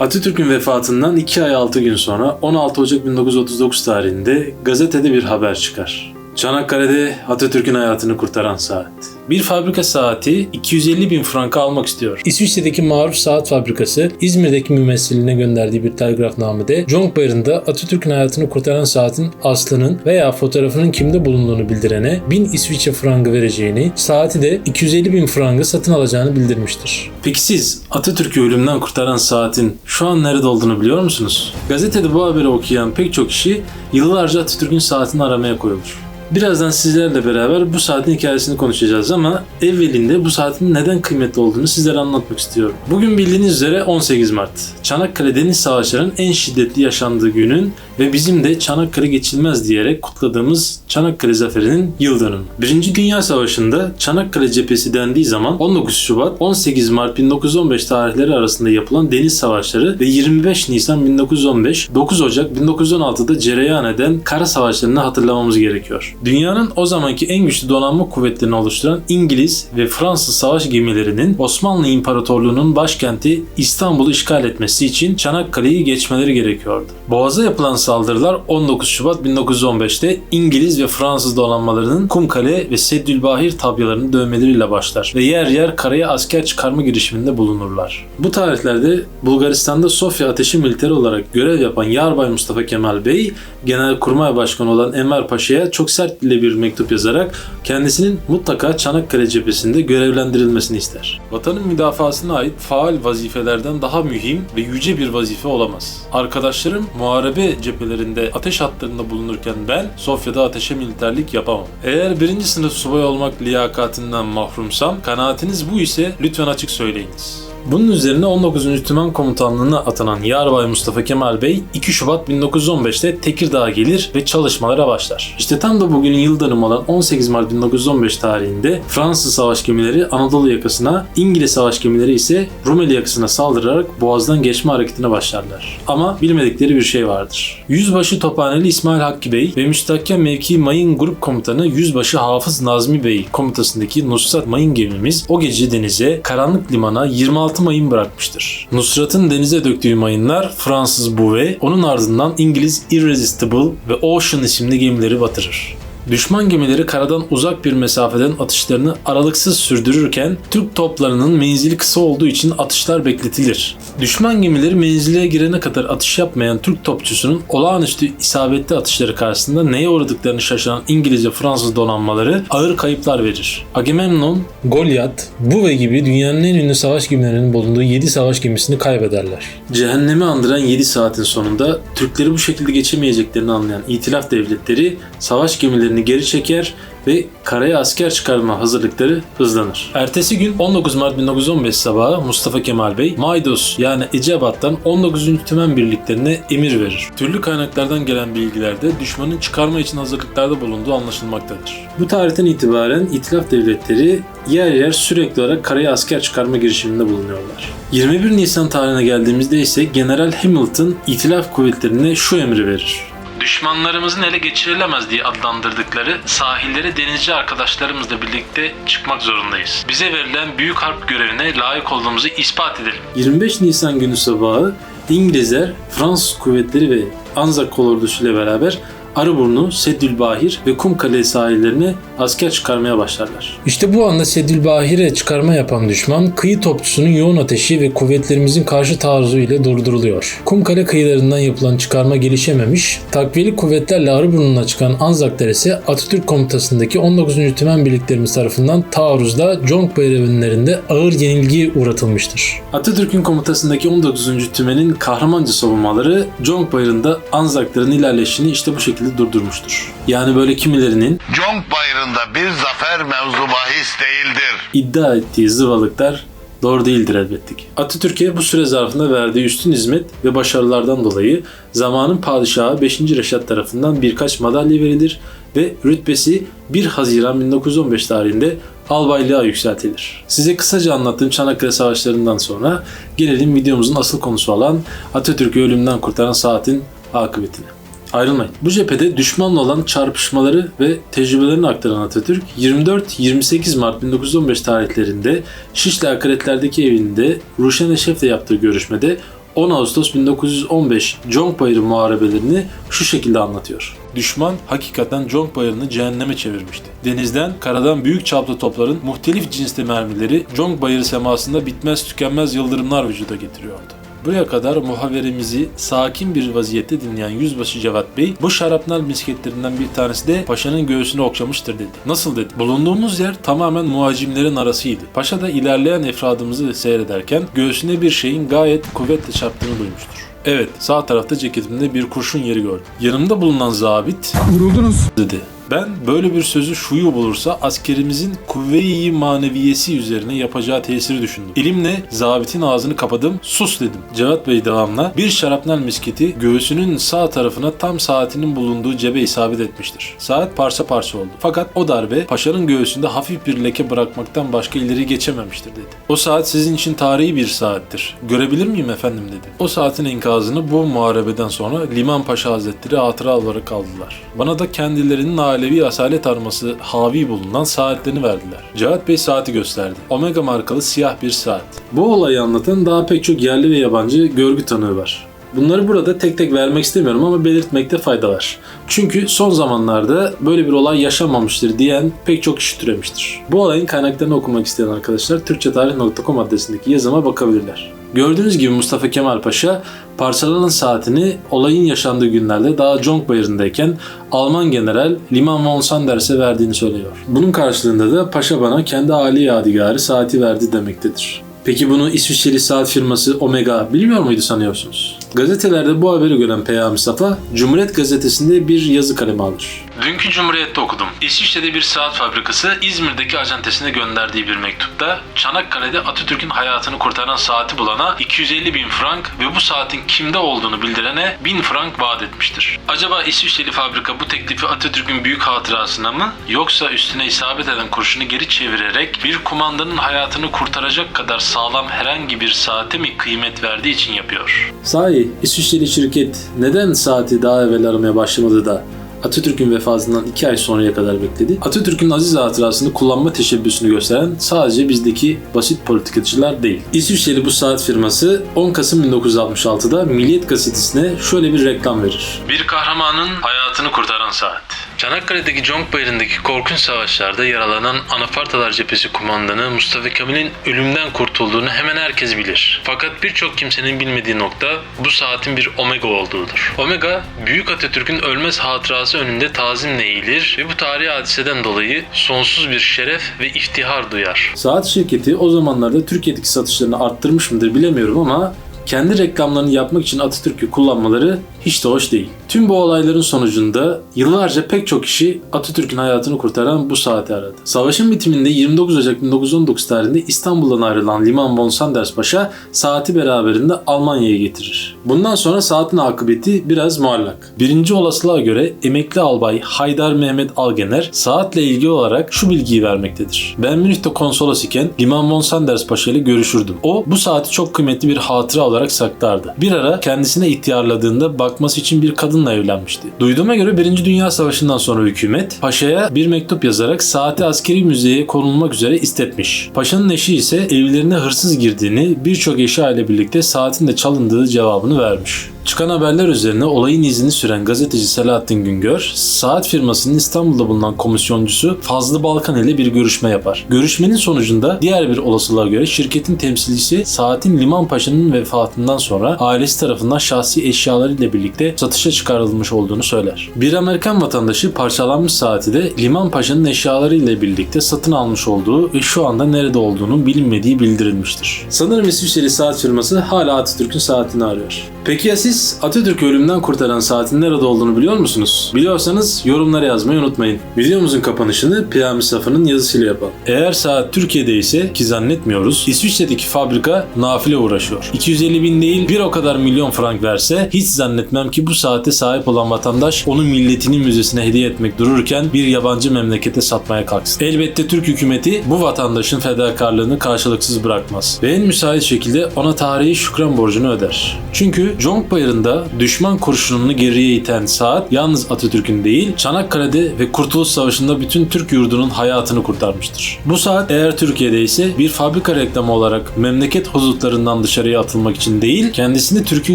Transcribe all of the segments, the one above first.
Atatürk'ün vefatından 2 ay 6 gün sonra 16 Ocak 1939 tarihinde gazetede bir haber çıkar. Çanakkale'de Atatürk'ün hayatını kurtaran saat. Bir fabrika saati 250 bin franka almak istiyor. İsviçre'deki Maruf Saat Fabrikası İzmir'deki mümessiline gönderdiği bir telgrafnamede Jonkbayır'ında Atatürk'ün hayatını kurtaran saatin aslının veya fotoğrafının kimde bulunduğunu bildirene 1000 İsviçre frangı vereceğini, saati de 250 bin frangı satın alacağını bildirmiştir. Peki siz Atatürk'ü ölümden kurtaran saatin şu an nerede olduğunu biliyor musunuz? Gazetede bu haberi okuyan pek çok kişi yıllarca Atatürk'ün saatini aramaya koyulur. Birazdan sizlerle beraber bu saatin hikayesini konuşacağız ama evvelinde bu saatin neden kıymetli olduğunu sizlere anlatmak istiyorum. Bugün bildiğiniz üzere 18 Mart. Çanakkale Deniz Savaşları'nın en şiddetli yaşandığı günün ve bizim de Çanakkale geçilmez diyerek kutladığımız Çanakkale Zaferi'nin yıl dönümü. Birinci Dünya Savaşı'nda Çanakkale cephesi dendiği zaman 19 Şubat 18 Mart 1915 tarihleri arasında yapılan deniz savaşları ve 25 Nisan 1915 9 Ocak 1916'da cereyan eden kara savaşlarını hatırlamamız gerekiyor. Dünyanın o zamanki en güçlü donanma kuvvetlerini oluşturan İngiliz ve Fransız savaş gemilerinin Osmanlı İmparatorluğu'nun başkenti İstanbul'u işgal etmesi için Çanakkale'yi geçmeleri gerekiyordu. Boğaz'a yapılan saldırılar 19 Şubat 1915'te İngiliz ve Fransız donanmalarının Kumkale ve Seddülbahir tabyalarını dövmeleriyle başlar ve yer yer karaya asker çıkarma girişiminde bulunurlar. Bu tarihlerde Bulgaristan'da Sofya Ateşi Militeri olarak görev yapan Yarbay Mustafa Kemal Bey, Genelkurmay Başkanı olan Enver Paşa'ya çok sert dille bir mektup yazarak kendisinin mutlaka Çanakkale cephesinde görevlendirilmesini ister. Vatanın müdafasına ait faal vazifelerden daha mühim ve yüce bir vazife olamaz. Arkadaşlarım muharebe cephelerinde ateş hatlarında bulunurken ben Sofya'da ateşe militerlik yapamam. Eğer birinci sınıf subay olmak liyakatinden mahrumsam, kanaatiniz bu ise lütfen açık söyleyiniz. Bunun üzerine 19. Tümen Komutanlığı'na atanan Yarbay Mustafa Kemal Bey 2 Şubat 1915'te Tekirdağ'a gelir ve çalışmalara başlar. İşte tam da bugünün yıl dönümü olan 18 Mart 1915 tarihinde Fransız savaş gemileri Anadolu yakasına, İngiliz savaş gemileri ise Rumeli yakasına saldırarak Boğaz'dan geçme hareketine başlarlar. Ama bilmedikleri bir şey vardır. Yüzbaşı Tophaneli İsmail Hakkı Bey ve müstahkem mevki mayın grup komutanı Yüzbaşı Hafız Nazmi Bey komutasındaki Nusrat mayın gemimiz o gece denize, karanlık limana 26 mayın bırakmıştır. Nusrat'ın denize döktüğü mayınlar Fransız Bouvet, onun ardından İngiliz Irresistible ve Ocean isimli gemileri batırır. Düşman gemileri karadan uzak bir mesafeden atışlarını aralıksız sürdürürken Türk toplarının menzili kısa olduğu için atışlar bekletilir. Düşman gemileri menzile girene kadar atış yapmayan Türk topçusunun olağanüstü isabetli atışları karşısında neye uğradıklarını şaşıran İngiliz ve Fransız donanmaları ağır kayıplar verir. Agamemnon, Goliath, Bouvet gibi dünyanın en ünlü savaş gemilerinin bulunduğu 7 savaş gemisini kaybederler. Cehennemi andıran 7 saatin sonunda Türkleri bu şekilde geçemeyeceklerini anlayan İtilaf devletleri savaş gemilerini geri çeker ve karaya asker çıkarma hazırlıkları hızlanır. Ertesi gün 19 Mart 1915 sabahı Mustafa Kemal Bey Maydos yani Ecebat'tan 19. Tümen birliklerine emir verir. Türlü kaynaklardan gelen bilgilerde düşmanın çıkarma için hazırlıklarda bulunduğu anlaşılmaktadır. Bu tarihten itibaren İtilaf devletleri yer yer sürekli olarak karaya asker çıkarma girişiminde bulunuyorlar. 21 Nisan tarihine geldiğimizde ise General Hamilton İtilaf kuvvetlerine şu emri verir düşmanlarımızın ele geçirilemez diye adlandırdıkları sahillere denizci arkadaşlarımızla birlikte çıkmak zorundayız. Bize verilen büyük harp görevine layık olduğumuzu ispat edelim. 25 Nisan günü sabahı İngilizler Fransız kuvvetleri ve Anzak kolordusu ile beraber Arıburnu, Seddülbahir ve Kumkale sahillerine asker çıkarmaya başlarlar. İşte bu anda Seddülbahir'e çıkarma yapan düşman kıyı topçusunun yoğun ateşi ve kuvvetlerimizin karşı taarruzu ile durduruluyor. Kumkale kıyılarından yapılan çıkarma gelişememiş, takviyeli kuvvetlerle Arıburnu'na çıkan Anzak Deresi Atatürk komutasındaki 19. Tümen birliklerimiz tarafından taarruzda Conk Bayravinlerinde ağır yenilgiye uğratılmıştır. Atatürk'ün komutasındaki 19. Tümen'in kahramanca savunmaları Conk Bayırı'nda Anzakların ilerleyişini işte bu şekilde durdurmuştur. Yani böyle kimilerinin Conk Bayırı'nda bir zafer mevzu bahis değildir. iddia ettiği zıvalıklar doğru değildir elbette ki. Atatürk'e bu süre zarfında verdiği üstün hizmet ve başarılardan dolayı zamanın padişahı 5. Reşat tarafından birkaç madalya verilir ve rütbesi 1 Haziran 1915 tarihinde albaylığa yükseltilir. Size kısaca anlattığım Çanakkale Savaşları'ndan sonra gelelim videomuzun asıl konusu olan Atatürk'ü ölümden kurtaran saatin akıbetine. Ayrılmayın. Bu cephede düşmanla olan çarpışmaları ve tecrübelerini aktaran Atatürk 24-28 Mart 1915 tarihlerinde Şişli Akaretler'deki evinde Ruşen Eşef'le yaptığı görüşmede 10 Ağustos 1915 Jong Bayırı muharebelerini şu şekilde anlatıyor. Düşman hakikaten Jong Bayırı'nı cehenneme çevirmişti. Denizden, karadan büyük çaplı topların muhtelif cinste mermileri Jong Bayırı semasında bitmez tükenmez yıldırımlar vücuda getiriyordu. Buraya kadar muhaverimizi sakin bir vaziyette dinleyen Yüzbaşı Cevat Bey, bu şarapnel misketlerinden bir tanesi de paşanın göğsünü okşamıştır dedi. Nasıl dedi? Bulunduğumuz yer tamamen muhacimlerin arasıydı. Paşa da ilerleyen efradımızı seyrederken göğsüne bir şeyin gayet kuvvetle çarptığını duymuştur. Evet, sağ tarafta ceketimde bir kurşun yeri gördüm. Yanımda bulunan zabit Vuruldunuz. dedi. Ben böyle bir sözü şuyu bulursa askerimizin kuvve-i maneviyesi üzerine yapacağı tesiri düşündüm. Elimle zabitin ağzını kapadım, sus dedim. Cevat Bey devamla bir şarapnel misketi göğsünün sağ tarafına tam saatinin bulunduğu cebe isabet etmiştir. Saat parça parça oldu. Fakat o darbe paşanın göğsünde hafif bir leke bırakmaktan başka ileri geçememiştir dedi. O saat sizin için tarihi bir saattir. Görebilir miyim efendim dedi. O saatin enkazını bu muharebeden sonra Liman Paşa Hazretleri hatıra olarak aldılar. Bana da kendilerinin ailevi asalet arması havi bulunan saatlerini verdiler. Cevat Bey saati gösterdi. Omega markalı siyah bir saat. Bu olayı anlatan daha pek çok yerli ve yabancı görgü tanığı var. Bunları burada tek tek vermek istemiyorum ama belirtmekte fayda var. Çünkü son zamanlarda böyle bir olay yaşanmamıştır diyen pek çok kişi türemiştir. Bu olayın kaynaklarını okumak isteyen arkadaşlar türkçetarih.com adresindeki yazıma bakabilirler. Gördüğünüz gibi Mustafa Kemal Paşa parçalanan saatini olayın yaşandığı günlerde daha Jong Bayırı'ndayken Alman General Liman von Sanders'e verdiğini söylüyor. Bunun karşılığında da Paşa bana kendi âli yadigarı saati verdi demektedir. Peki bunu İsviçreli saat firması Omega bilmiyor muydu sanıyorsunuz? Gazetelerde bu haberi gören Peyami Safa, Cumhuriyet Gazetesi'nde bir yazı kalemi alır. Dünkü Cumhuriyet'te okudum. İsviçre'de bir saat fabrikası İzmir'deki acentesine gönderdiği bir mektupta Çanakkale'de Atatürk'ün hayatını kurtaran saati bulana 250 bin frank ve bu saatin kimde olduğunu bildirene 1000 frank vaat etmiştir. Acaba İsviçreli fabrika bu teklifi Atatürk'ün büyük hatırasına mı yoksa üstüne isabet eden kurşunu geri çevirerek bir kumandanın hayatını kurtaracak kadar sağlam herhangi bir saate mi kıymet verdiği için yapıyor? Sahi İsviçreli şirket neden saati daha evvel aramaya başlamadı da Atatürk'ün vefatından 2 ay sonraya kadar bekledi. Atatürk'ün aziz hatırasını kullanma teşebbüsünü gösteren sadece bizdeki basit politikacılar değil. İsviçreli bu saat firması 10 Kasım 1966'da Milliyet Gazetesi'ne şöyle bir reklam verir. Bir kahramanın hayatını kurtaran saat. Çanakkale'deki Conk Bayırı'ndaki korkunç savaşlarda yaralanan Anafartalar Cephesi kumandanı Mustafa Kemal'in ölümden kurtulduğunu hemen herkes bilir. Fakat birçok kimsenin bilmediği nokta bu saatin bir omega olduğudur. Omega, Büyük Atatürk'ün ölmez hatırası önünde tazimle eğilir ve bu tarihi hadiseden dolayı sonsuz bir şeref ve iftihar duyar. Saat şirketi o zamanlarda Türkiye'deki satışlarını arttırmış mıdır bilemiyorum ama kendi reklamlarını yapmak için Atatürk'ü kullanmaları hiç de hoş değil. Tüm bu olayların sonucunda yıllarca pek çok kişi Atatürk'ün hayatını kurtaran bu saati aradı. Savaşın bitiminde 29 Ocak 1919 tarihinde İstanbul'dan ayrılan Liman von Sanders Paşa saati beraberinde Almanya'ya getirir. Bundan sonra saatin akıbeti biraz muallak. Birinci olasılığa göre emekli albay Haydar Mehmet Algener saatle ilgili olarak şu bilgiyi vermektedir. Ben Münih'te konsolos iken Liman von Sanders Paşa ile görüşürdüm. O bu saati çok kıymetli bir hatıra olarak saklardı. Bir ara kendisine ihtiyarladığında bakması için bir kadınla evlenmişti. Duyduğuma göre 1. Dünya Savaşı'ndan sonra hükümet Paşa'ya bir mektup yazarak saati askeri müzeye konulmak üzere istetmiş. Paşa'nın eşi ise evlerine hırsız girdiğini, birçok eşya ile birlikte saatin de çalındığı cevabını vermiş. Çıkan haberler üzerine olayın izini süren gazeteci Selahattin Güngör, saat firmasının İstanbul'da bulunan komisyoncusu Fazlı Balkan ile bir görüşme yapar. Görüşmenin sonucunda diğer bir olasılığa göre şirketin temsilcisi saatin Liman Paşa'nın vefatından sonra ailesi tarafından şahsi eşyalarıyla birlikte satışa çıkarılmış olduğunu söyler. Bir Amerikan vatandaşı parçalanmış saati de Liman Paşa'nın eşyalarıyla birlikte satın almış olduğu ve şu anda nerede olduğunun bilinmediği bildirilmiştir. Sanırım İsviçreli saat firması hala Atatürk'ün saatini arıyor. Peki ya siz Atatürk'ü ölümden kurtaran saatin nerede olduğunu biliyor musunuz? Biliyorsanız yorumlara yazmayı unutmayın. Videomuzun kapanışını Piyami Safa'nın yazısıyla yapalım. Eğer saat Türkiye'de ise ki zannetmiyoruz İsviçre'deki fabrika nafile uğraşıyor. 250 bin değil bir o kadar milyon frank verse hiç zannetmem ki bu saate sahip olan vatandaş onu milletinin müzesine hediye etmek dururken bir yabancı memlekete satmaya kalksın. Elbette Türk hükümeti bu vatandaşın fedakarlığını karşılıksız bırakmaz ve en müsait şekilde ona tarihi şükran borcunu öder. Çünkü Jong Bayır yarında düşman kurşununu geriye iten saat yalnız Atatürk'ün değil Çanakkale'de ve Kurtuluş Savaşı'nda bütün Türk yurdunun hayatını kurtarmıştır. Bu saat eğer Türkiye'de ise bir fabrika reklamı olarak memleket hudutlarından dışarıya atılmak için değil kendisini Türk'ün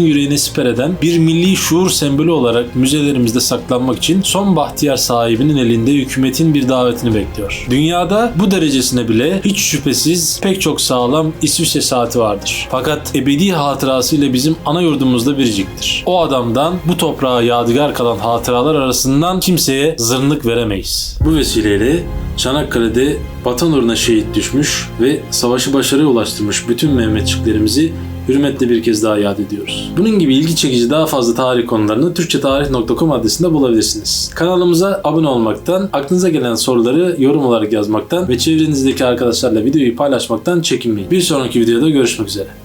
yüreğine siper eden bir milli şuur sembolü olarak müzelerimizde saklanmak için son bahtiyar sahibinin elinde hükümetin bir davetini bekliyor. Dünyada bu derecesine bile hiç şüphesiz pek çok sağlam İsviçre saati vardır. Fakat ebedi hatırasıyla bizim ana yurdumuzda biriciktir. O adamdan bu toprağa yadigar kalan hatıralar arasından kimseye zırnık veremeyiz. Bu vesileyle Çanakkale'de vatan uğruna şehit düşmüş ve savaşı başarıya ulaştırmış bütün Mehmetçiklerimizi hürmetle bir kez daha yad ediyoruz. Bunun gibi ilgi çekici daha fazla tarih konularını türkçetarih.com adresinde bulabilirsiniz. Kanalımıza abone olmaktan, aklınıza gelen soruları yorum olarak yazmaktan ve çevrenizdeki arkadaşlarla videoyu paylaşmaktan çekinmeyin. Bir sonraki videoda görüşmek üzere.